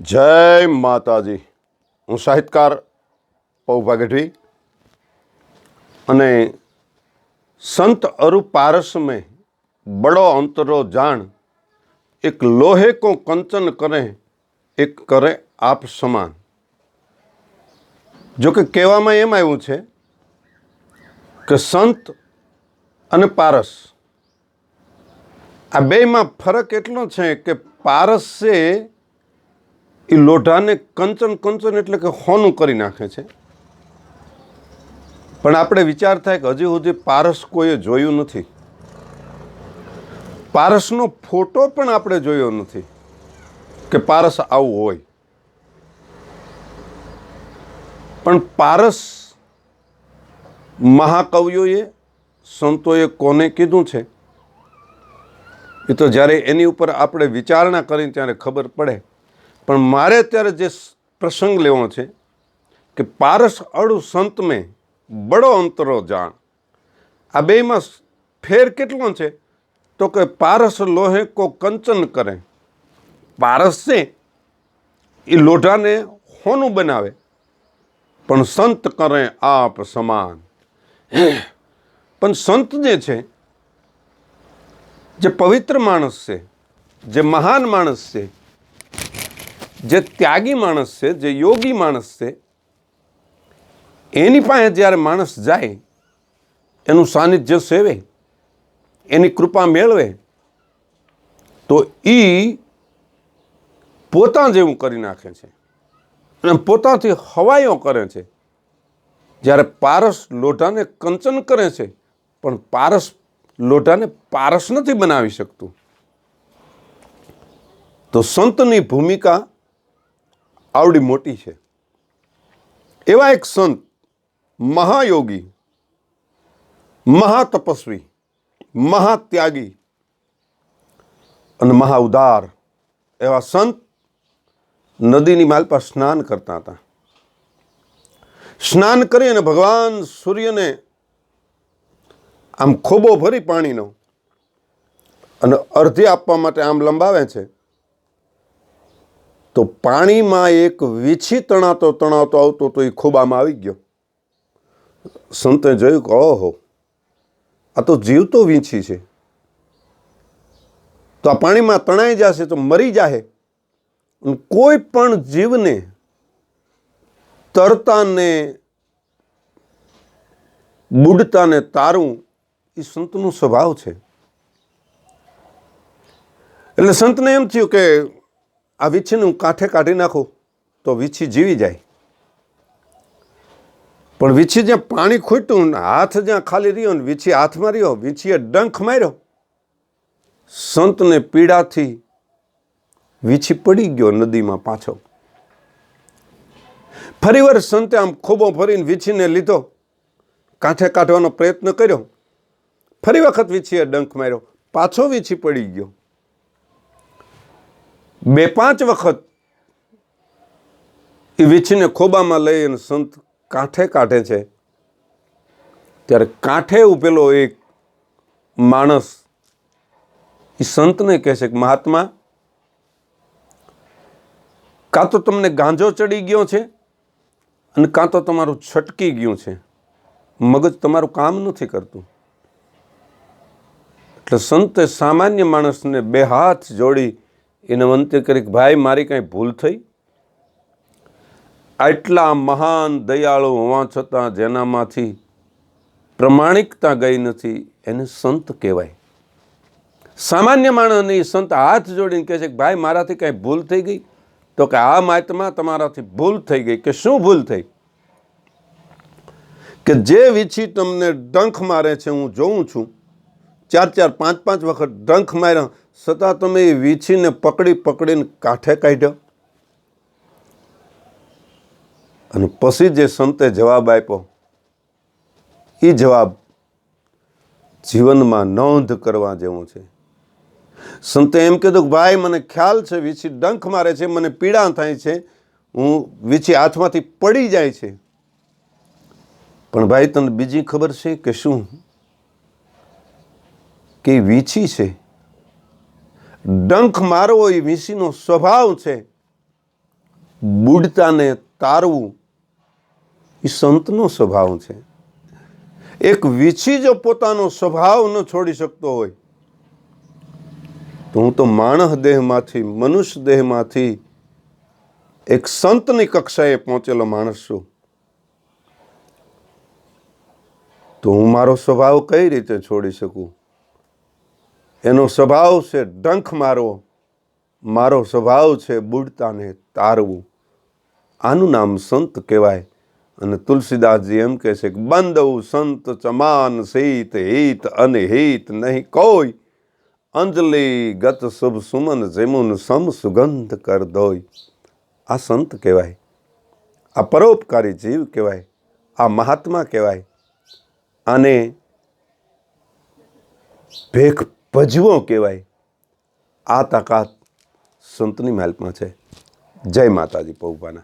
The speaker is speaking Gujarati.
જય માતાજી. હું સાહિત્યકાર પૌ ભાગઢવી અને સંત અરુ પારસ મેં બડો અંતરો જાણ એક લોહે કો કંચન કરે, એક કરે આપ સમાન. જો કે કહેવામાં એમ આવ્યું છે કે સંત અને પારસ, આ બેમાં ફરક એટલો છે કે પારસે એ લોઢાને કંચન કંચન એટલે કે હોનું કરી નાખે છે. પણ આપણે વિચાર થાય કે હજી સુધી પારસ કોઈએ જોયું નથી. પારસનો ફોટો પણ આપણે જોયો નથી કે પારસ આવું હોય. પણ પારસ મહાકવિઓએ, સંતોએ કોને કીધું છે? એ તો જ્યારે એની ઉપર આપણે વિચારણા કરી ત્યારે ખબર પડે. પણ મારે અત્યારે જે પ્રસંગ લેવો છે કે પારસ અડુ સંત મેં બડો અંતરો જાણ. આ બેમાં ફેર કેટલો છે? તો કે પારસ લોહે કો કંચન કરે. પારસ છે એ લોઢાને હોનું બનાવે. પણ સંત કરે આપ સમાન. પણ સંત જે છે, જે પવિત્ર માણસ છે, જે મહાન માણસ છે જે ત્યાગી માણસ છે, જે યોગી માણસ છે, એની પાસે જ્યારે માણસ જાય, એનું સાનિધ્ય સેવે, એની કૃપા મેળવે, તો એ પોતા જેવું કરી નાખે છે. અને પોતાથી હવાઈઓ કરે છે. જ્યારે પારસ લોઢાને કંચન કરે છે, પણ પારસ લોઢાને પારસ નથી બનાવી શકતું. તો સંતની ભૂમિકા આવડી મોટી છે. એવા એક સંત, મહાયોગી, મહાતપસ્વી, મહાત્યાગી અને મહાઉદાર એવા સંત નદીની માલ પર સ્નાન કરતા હતા. સ્નાન કરી અને ભગવાન સૂર્યને આમ ખોબો ભરી પાણીનો અને અર્ધી આપવા માટે આમ લંબાવે છે. તો પાણીમાં એક વીછી તણાતો તણાતો આવતો તો એ ખોબામાં આવી ગયો. સંતે જોયું કે, ઓહો, આ તો જીવતો વીંછી છે. તો આ પાણીમાં તણાઈ જશે તો મરી જાહે. કોઈ પણ જીવને તરતાને, બુડતાને તારું એ સંતનો સ્વભાવ છે. એટલે સંતને એમ થયું કે આ વીછીને હું કાંઠે કાઢી નાખું તો વીછી જીવી જાય. પણ વીછી જ્યાં પાણી ખૂટ્યું ને હાથ જ્યાં ખાલી રહ્યો ને વીછી હાથમાં રહ્યો, વીછીએ ડંખ માર્યો. સંતને પીડાથી વીછી પડી ગયો નદીમાં પાછો. ફરીવાર સંતે આમ ખૂબો ફરીને વીછીને લીધો. કાંઠે કાઢવાનો પ્રયત્ન કર્યો. ફરી વખત વીછીએ ડંખ માર્યો. પાછો વીછી પડી ગયો. બે પાંચ વખત એ વીછીને ખોબામાં લઈ અને સંત કાંઠે કાઢે છે. ત્યારે કાંઠે ઉભેલો એક માણસ એ સંતને કહે છે કે, મહાત્મા, કાં તો તમને ગાંજો ચડી ગયો છે અને કાં તો તમારું છટકી ગયું છે. મગજ તમારું કામ નથી કરતું. એટલે સંતે સામાન્ય માણસને બે હાથ જોડી એને અંત્ય કરી ભાઈ, મારી કાંઈ ભૂલ થઈ? આટલા મહાન દયાળુ હોવા છતાં જેનામાંથી પ્રમાણિકતા ગઈ નથી, એને સંત કહેવાય. સામાન્ય માણસને સંત હાથ જોડીને કહે છે કે, ભાઈ, મારાથી કાંઈ ભૂલ થઈ ગઈ? તો કે આ માતમાં તમારાથી ભૂલ થઈ ગઈ. કે, શું ભૂલ થઈ? કે, જે વીછી તમને ડંખ મારે છે, હું જોઉં છું ચાર ચાર પાંચ પાંચ વખત ડંખ માર્યા. છતાં તમે એ વીછીને પકડી પકડીને કાંઠે કાઢ્યો. અને પછી જે સંતે જવાબ આપ્યો એ જવાબ જીવનમાં નોંધ કરવા જેવો છે. સંતે એમ કીધું કે, ભાઈ, મને ખ્યાલ છે, વીછી ડંખ મારે છે, મને પીડા થાય છે, હું વીછી હાથમાંથી પડી જાય છે. પણ ભાઈ, તને બીજી ખબર છે કે શું? કે વીછી છે. ડંખ મારવો એ વીસીનો સ્વભાવ છે. બુડતાને તારવું એ સંતનો સ્વભાવ છે. એક વીછી જો પોતાનો સ્વભાવ ન છોડી શકતો હોય, તો હું તો માણસ દેહમાંથી, મનુષ્ય દેહમાંથી એક સંતની કક્ષાએ પહોંચેલો માણસ છું. તો હું મારો સ્વભાવ કઈ રીતે છોડી શકું? એનો સ્વભાવ છે, ડંખ મારો મારો સ્વભાવ છે, બુડતાને તારવું. આનું નામ સંત કહેવાય. અને તુલસીદાસજી એમ કહે છે કે બંધવું સંત ચમાન સીત હિત અને હિત નહીં કોઈ. અંજલિ ગત શુભ સુમન જેમુન સમ સુગંધ કર દોય આ સંત કહેવાય. આ પરોપકારી જીવ કહેવાય. આ મહાત્મા કહેવાય. આને ભેખ ભજવો કહેવાય. આ તાકાત સંતની માલમાં છે. જય માતાજી પૌપાના